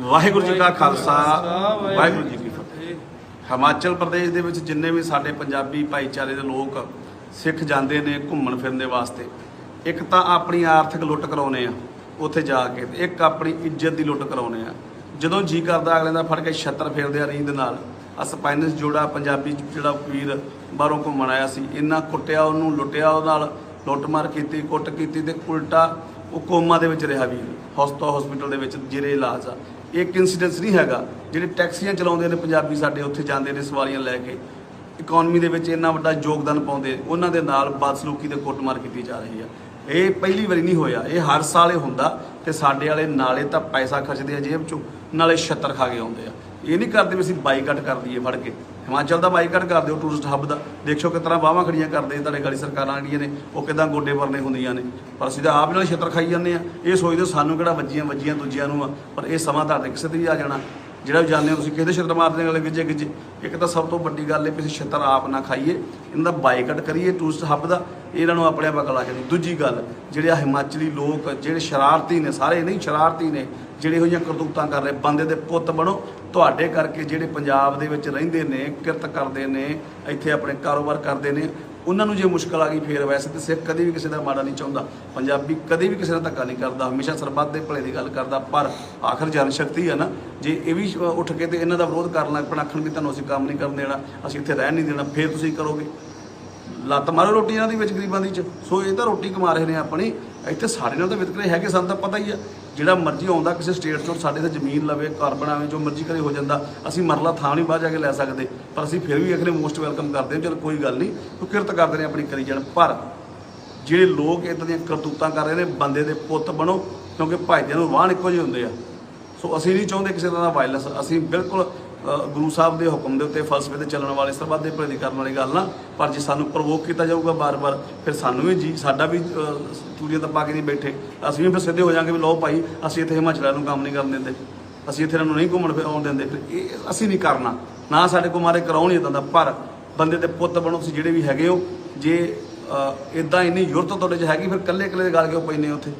ਵਾਹਿਗੁਰੂ ਜੀ ਕਾ ਖਾਲਸਾ, ਵਾਹਿਗੁਰੂ ਜੀ ਕੀ ਫਤਿਹ। ਹਿਮਾਚਲ ਪ੍ਰਦੇਸ਼ ਦੇ ਵਿੱਚ ਜਿੰਨੇ ਵੀ ਸਾਡੇ ਪੰਜਾਬੀ ਭਾਈਚਾਰੇ ਦੇ ਲੋਕ ਸਿੱਖ ਜਾਂਦੇ ਨੇ, ਘੁੰਮਣ ਫਿਰਨ ਦੇ ਵਾਸਤੇ, ਇੱਕ ਤਾਂ ਆਪਣੀ ਆਰਥਿਕ ਲੁੱਟ ਕਰਾਉਨੇ ਆ, ਉੱਥੇ ਜਾ ਕੇ, ਤੇ ਇੱਕ ਆਪਣੀ ਇੱਜ਼ਤ ਦੀ ਲੁੱਟ ਕਰਾਉਨੇ ਆ। ਜਦੋਂ ਜੀ ਕਰਦਾ, ਅਗਲੇ ਦਾ ਫੜ ਕੇ ਛੱਤਰ ਫੇਰਦੇ ਆ ਰੀਂਦ ਨਾਲ। ਆ ਸਪਾਈਨਸ ਜੋੜਾ ਪੰਜਾਬੀ ਜਿਹੜਾ ਵੀਰ ਬਾਹਰੋਂ ਘੁੰਮਣ ਆਇਆ ਸੀ, ਇੰਨਾ ਕੁੱਟਿਆ ਉਹਨੂੰ, ਲੁੱਟਿਆ ਉਹ ਨਾਲ, ਲੁੱਟਮਾਰ ਕੀਤੀ, ਕੁੱਟ ਕੀਤੀ ਤੇ ਉਲਟਾ ਉਹ ਕੋਮਾ ਦੇ ਵਿੱਚ ਰਿਹਾ ਵੀ ਹਸਪਤਾਲ ਹਸਪੀਟਲ ਦੇ ਵਿੱਚ ਜਿਹੜੇ ਇਲਾਜ ਆ। ਇਹ ਇੱਕ ਇਨਸੀਡੈਂਸ ਨਹੀਂ ਹੈਗਾ, ਜਿਹੜੇ ਟੈਕਸੀਆਂ ਚਲਾਉਂਦੇ ਨੇ ਪੰਜਾਬੀ ਸਾਡੇ ਉੱਥੇ ਜਾਂਦੇ ਨੇ ਸਵਾਰੀਆਂ ਲੈ ਕੇ। ਇਕਨੋਮੀ ਦੇ ਵਿੱਚ ਇੰਨਾ ਵੱਡਾ ਯੋਗਦਾਨ ਪਾਉਂਦੇ, ਉਹਨਾਂ ਦੇ ਨਾਲ ਬਦਸਲੂਕੀ ਤੇ ਕੁੱਟਮਾਰ ਕੀਤੀ ਜਾ ਰਹੀ ਆ। ਇਹ ਪਹਿਲੀ ਵਾਰੀ ਨਹੀਂ ਹੋਇਆ, ਇਹ ਹਰ ਸਾਲ ਇਹ ਹੁੰਦਾ ਤੇ ਸਾਡੇ ਵਾਲੇ ਨਾਲੇ ਤਾਂ ਪੈਸਾ ਖਰਚਦੇ ਆ ਜੇਬ ਚੋਂ, ਨਾਲੇ ਛੱਤਰ ਖਾ ਕੇ ਆਉਂਦੇ ਆ। ਇਹ ਨਹੀਂ ਕਰਦੇ ਵੀ ਅਸੀਂ ਬਾਈਕਾਟ ਕਰ ਦਈਏ ਫੜ ਕੇ। ਹਿਮਾਚਲ ਦਾ ਬਾਈਕਾਟ ਕਰ ਦਿਓ ਟੂਰਿਸਟ ਹੱਬ ਦਾ। ਦੇਖੋ ਕਿਸ ਤਰ੍ਹਾਂ ਬਾਹਾਂ ਖੜੀਆਂ ਕਰਦੇ ਤੁਹਾਡੇ ਗਾਲੀ ਸਰਕਾਰਾਂ ਜਿਹੜੀਆਂ ਨੇ, ਉਹ ਕਿਦਾਂ ਗੋਡੇ ਵਰਨੇ ਹੁੰਦੀਆਂ ਨੇ। ਪਰ ਅਸੀਂ ਤਾਂ ਆਪ ਨਾਲ ਛੱਤਰ ਖਾਈ ਜਾਂਦੇ ਆ ਇਹ ਸੋਚਦੇ ਸਾਨੂੰ ਕਿਹੜਾ ਵੱਜੀਆਂ ਵੱਜੀਆਂ ਦੂਜਿਆਂ ਨੂੰ ਆ, ਪਰ ਇਹ ਸਮਾਂ ਤੁਹਾਡੇ ਕਿਸੇ ਤੇ ਵੀ ਆ ਜਾਣਾ। ਜਿਹੜਾ ਵੀ ਜਾਣਦੇ ਹੋ ਤੁਸੀਂ ਕਿਸੇ ਦੇ ਛੱਤਰ ਮਾਰਦੇ ਅਗਲੇ ਗਿੱਜੇ ਗਿੱਜੇ। ਇੱਕ ਤਾਂ ਸਭ ਤੋਂ ਵੱਡੀ ਗੱਲ ਹੈ ਵੀ ਅਸੀਂ ਛੱਤਰ ਆਪ ਨਾ ਖਾਈਏ। ਇਹਨਾਂ ਦਾ ਬਾਈਕਾਟ ਕਰੀਏ ਟੂਰਿਸਟ ਹੱਬ ਦਾ। ਇਹਨਾਂ ਨੂੰ ਆਪਣੇ ਆਪ ਅਕਲ ਆ ਜਾਣੀ ਦੂਜੀ ਗੱਲ, ਜਿਹੜੇ ਆ ਹਿਮਾਚਲੀ ਲੋਕ, ਜਿਹੜੇ ਸ਼ਰਾਰਤੀ ਨੇ, ਸਾਰੇ ਨਹੀਂ ਸ਼ਰਾਰਤੀ ਨੇ, ਜਿਹੜੇ ਇਹੋ ਜਿਹੀਆਂ ਕਰਤੂਤਾਂ ਕਰ ਰਹੇ, ਬੰਦੇ ਦੇ ਪੁੱਤ ਬਣੋ। ਤੁਹਾਡੇ ਕਰਕੇ ਜਿਹੜੇ ਪੰਜਾਬ ਦੇ ਵਿੱਚ ਰਹਿੰਦੇ ਨੇ, ਕਿਰਤ ਕਰਦੇ ਨੇ, ਇੱਥੇ ਆਪਣੇ ਕਾਰੋਬਾਰ ਕਰਦੇ ਨੇ, ਉਹਨਾਂ ਨੂੰ ਜੇ ਮੁਸ਼ਕਲ ਆ ਗਈ ਫੇਰ ਵੈਸੇ ਤੇ ਸਿੱਖ ਕਦੇ ਵੀ ਕਿਸੇ ਦਾ ਮਾੜਾ ਨਹੀਂ ਚਾਹੁੰਦਾ। ਪੰਜਾਬੀ ਕਦੇ ਵੀ ਕਿਸੇ ਦਾ ਧੱਕਾ ਨਹੀਂ ਕਰਦਾ, ਹਮੇਸ਼ਾ ਸਰਬੱਤ ਦੇ ਭਲੇ ਦੀ ਗੱਲ ਕਰਦਾ, ਪਰ ਆਖਰ ਜਨ ਸ਼ਕਤੀ ਆ ਨਾ, ਜੇ ਇਹ ਵੀ ਉੱਠ ਕੇ ਤੇ ਇਹਨਾਂ ਦਾ ਵਿਰੋਧ ਕਰਨ ਲੱਗ ਪਣ, ਆਖਣ ਵੀ ਤੁਹਾਨੂੰ ਅਸੀਂ ਕੰਮ ਨਹੀਂ ਕਰਨ ਦੇਣਾ, ਅਸੀਂ ਇੱਥੇ ਰਹਿਣ ਨਹੀਂ ਦੇਣਾ, ਫੇਰ ਤੁਸੀਂ ਕਰੋਗੇ। ਲੱਤ ਮਾਰੋ ਰੋਟੀ ਇਹਨਾਂ ਦੀ ਵਿੱਚ ਗਰੀਬਾਂ ਦੀ ਚ। ਸੋ ਇਹ ਤਾਂ ਰੋਟੀ ਕਮਾ ਰਹੇ ਨੇ ਆਪਣੀ। ਇੱਥੇ ਸਾਡੇ ਨਾਲ ਤਾਂ ਵਿਤਕਰੇ ਹੈਗੇ ਸਾਨੂੰ ਤਾਂ ਪਤਾ ਹੀ ਆ। ਜਿਹੜਾ ਮਰਜ਼ੀ ਆਉਂਦਾ ਕਿਸੇ ਸਟੇਟ ਤੋਂ, ਸਾਡੇ ਤੇ ਜ਼ਮੀਨ ਲਵੇ, ਘਰ ਬਣਾਵੇ, ਜੋ ਮਰਜ਼ੀ ਕਰੇ ਹੋ ਜਾਂਦਾ। ਅਸੀਂ ਮਰਲਾ ਥਾਂ ਨਹੀਂ ਬਾਹਰ ਜਾ ਕੇ ਲੈ ਸਕਦੇ, ਪਰ ਅਸੀਂ ਫਿਰ ਵੀ ਅਖਰੇ ਮੋਸਟ ਵੈਲਕਮ ਕਰਦੇ ਹਾਂ। ਚਲ ਕੋਈ ਗੱਲ ਨਹੀਂ ਉਹ ਕਿਰਤ ਕਰਦੇ ਨੇ ਆਪਣੀ ਕਰੀ ਜਾਣ। ਪਰ ਜਿਹੜੇ ਲੋਕ ਇਦਾਂ ਦੀਆਂ ਕਰਤੂਤਾਂ ਕਰ ਰਹੇ ਨੇ, ਬੰਦੇ ਦੇ ਪੁੱਤ ਬਣੋ, ਕਿਉਂਕਿ ਭਾਈਦਿਆਂ ਨੂੰ ਵਾਹਣ ਇੱਕੋ ਜਿਹੇ ਹੁੰਦੇ ਆ। ਸੋ ਅਸੀਂ ਨਹੀਂ ਚਾਹੁੰਦੇ ਕਿਸੇ ਤਰ੍ਹਾਂ ਦਾ ਵਾਇਲੈਂਸ ਅਸੀਂ ਬਿਲਕੁਲ ਗੁਰੂ ਸਾਹਿਬ ਦੇ ਹੁਕਮ ਦੇ ਉੱਤੇ ਫਲਸਫੇ ਤੇ ਚੱਲਣ ਵਾਲੇ ਸਰਬੱਤ ਦੇ ਭਲੇ ਦੀ ਕਰਨ ਵਾਲੀ ਗੱਲ ਨਾ, ਪਰ ਜੇ ਸਾਨੂੰ ਪ੍ਰਵੋਕ ਕੀਤਾ ਜਾਊਗਾ ਬਾਰ-ਬਾਰ, ਫਿਰ ਸਾਨੂੰ ਵੀ ਜੀ, ਸਾਡਾ ਵੀ ਤੂਰੀਆ ਪਾ ਕੇ ਨਹੀਂ ਬੈਠੇ। ਅਸੀਂ ਵੀ ਫਿਰ ਸਿੱਧੇ ਹੋ ਜਾਾਂਗੇ ਵੀ ਲਓ ਭਾਈ, ਅਸੀਂ ਇੱਥੇ ਹਿਮਾਚਲਾਂ ਨੂੰ ਕੰਮ ਨਹੀਂ ਕਰਨ ਦਿੰਦੇ। ਅਸੀਂ ਇੱਥੇ ਇਹਨਾਂ ਨੂੰ ਨਹੀਂ ਘੁੰਮਣ ਫਿਰ ਆਉਣ ਦਿੰਦੇ। ਫਿਰ ਇਹ ਅਸੀਂ ਨਹੀਂ ਕਰਨਾ। ਨਾ ਸਾਡੇ ਕੋਲ ਮਾਰੇ ਕਰਾਉਣ ਇਦਾਂ ਦਾ, ਪਰ ਬੰਦੇ ਦੇ ਪੁੱਤ ਬਣੋ, ਤੁਸੀਂ ਜਿਹੜੇ ਵੀ ਹੈਗੇ ਹੋ, ਜੇ ਇਦਾਂ ਇੰਨੀ ਯੁਰਤ ਤੁਹਾਡੇ 'ਚ ਹੈਗੀ, ਫਿਰ ਕੱਲੇ ਕੱਲੇ ਦੇ ਗੱਲ ਕਿਉਂ ਪੈਨੇ ਉੱਥੇ?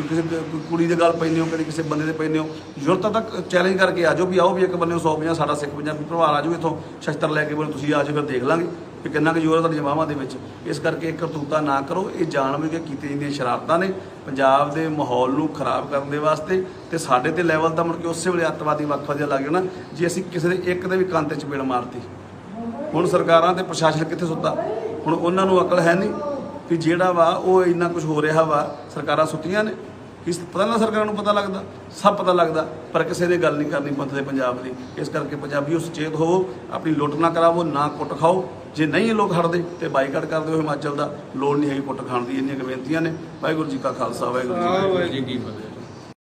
ਕੋਈ ਕਿਸੇ ਕੁੜੀ ਦੇ ਗੱਲ ਪੈਂਦੇ ਹੋ, ਕਦੇ ਕਿਸੇ ਬੰਦੇ ਦੇ ਪੈਂਦੇ ਹੋ ਜ਼ਰੂਰਤ ਤੱਕ ਚੈਲੰਜ ਕਰਕੇ ਆਜੋ ਵੀ ਆਓ ਵੀ ਇੱਕ ਬੰਦੇ 150 ਸਾਡਾ ਸਿੱਖ ਪੰਜਾਬੀ ਪਰਿਵਾਰ ਆਜੋ ਇੱਥੋਂ। ਸ਼ਸਤਰ ਲੈ ਕੇ ਬੋਲੇ, ਤੁਸੀਂ ਆਜੋ ਫਿਰ ਦੇਖ ਲਾਂਗੇ ਕਿ ਕਿੰਨਾ ਕੁ ਜ਼ੋਰ ਹੈ ਤੁਹਾਡੀਆਂ ਬਾਹਾਂ ਦੇ ਵਿੱਚ। ਇਸ ਕਰਕੇ ਇਹ ਕਰਤੂਤਾ ਨਾ ਕਰੋ, ਇਹ ਜਾਣ ਕੇ ਕੀਤੀਆਂ ਜਾਂਦੀਆਂ ਸ਼ਰਾਰਤਾਂ ਨੇ ਪੰਜਾਬ ਦੇ ਮਾਹੌਲ ਨੂੰ ਖਰਾਬ ਕਰਨ ਦੇ ਵਾਸਤੇ ਤੇ ਸਾਡੇ ਤੇ ਲੈਵਲ ਤਾਂ ਮੁੜ ਕੇ ਉਸੇ ਵੇਲੇ ਅੱਤਵਾਦੀ ਵੱਖ ਵਧੀਆ ਲੱਗ ਜਾਣਾ ਜੇ ਅਸੀਂ ਕਿਸੇ ਦੇ ਇੱਕ ਦੇ ਵੀ ਕੰਨ ਤੇ ਚਪੇੜ ਮਾਰਤੀ। ਹੁਣ ਸਰਕਾਰਾਂ ਤੇ ਪ੍ਰਸ਼ਾਸਨ ਕਿੱਥੇ ਸੁੱਤਾ? ਹੁਣ ਉਹਨਾਂ ਨੂੰ ਅਕਲ ਹੈ ਨਹੀਂ ਕਿ ਜਿਹੜਾ ਵਾ ਉਹ ਇੰਨਾ ਕੁਝ ਹੋ ਰਿਹਾ ਵਾ, ਸਰਕਾਰਾਂ ਸੁੱਤੀਆਂ ਨੇ। ਇਸ ਪਤਾ ਨਾ ਸਰਕਾਰਾਂ ਨੂੰ ਪਤਾ ਲੱਗਦਾ ਸਭ ਪਤਾ ਲੱਗਦਾ ਪਰ ਕਿਸੇ ਨੇ ਗੱਲ ਨਹੀਂ ਕਰਨੀ ਪੰਥ ਦੇ ਪੰਜਾਬ ਦੀ। ਇਸ ਕਰਕੇ ਪੰਜਾਬੀਓ ਸੁਚੇਤ ਹੋਵੋ ਆਪਣੀ ਲੁੱਟ ਨਾ ਕਰਾਵੋ ਨਾ ਕੁੱਟ ਖਾਓ। ਜੇ ਨਹੀਂ ਇਹ ਲੋਕ ਹਟਦੇ ਤੇ ਬਾਈਕਾਟ ਕਰ ਦਿਓ ਹਿਮਾਚਲ ਦਾ ਲੋੜ ਨਹੀਂ ਹੈਗੀ ਕੁੱਟ ਖਾਣ ਦੀ ਇੰਨੀਆਂ ਕੁ ਬੇਨਤੀਆਂ ਨੇ। ਵਾਹਿਗੁਰੂ ਜੀ ਕਾ ਖਾਲਸਾ ਵਾਹਿਗੁਰੂ ਜੀ ਕੀ ਫਤਿਹ।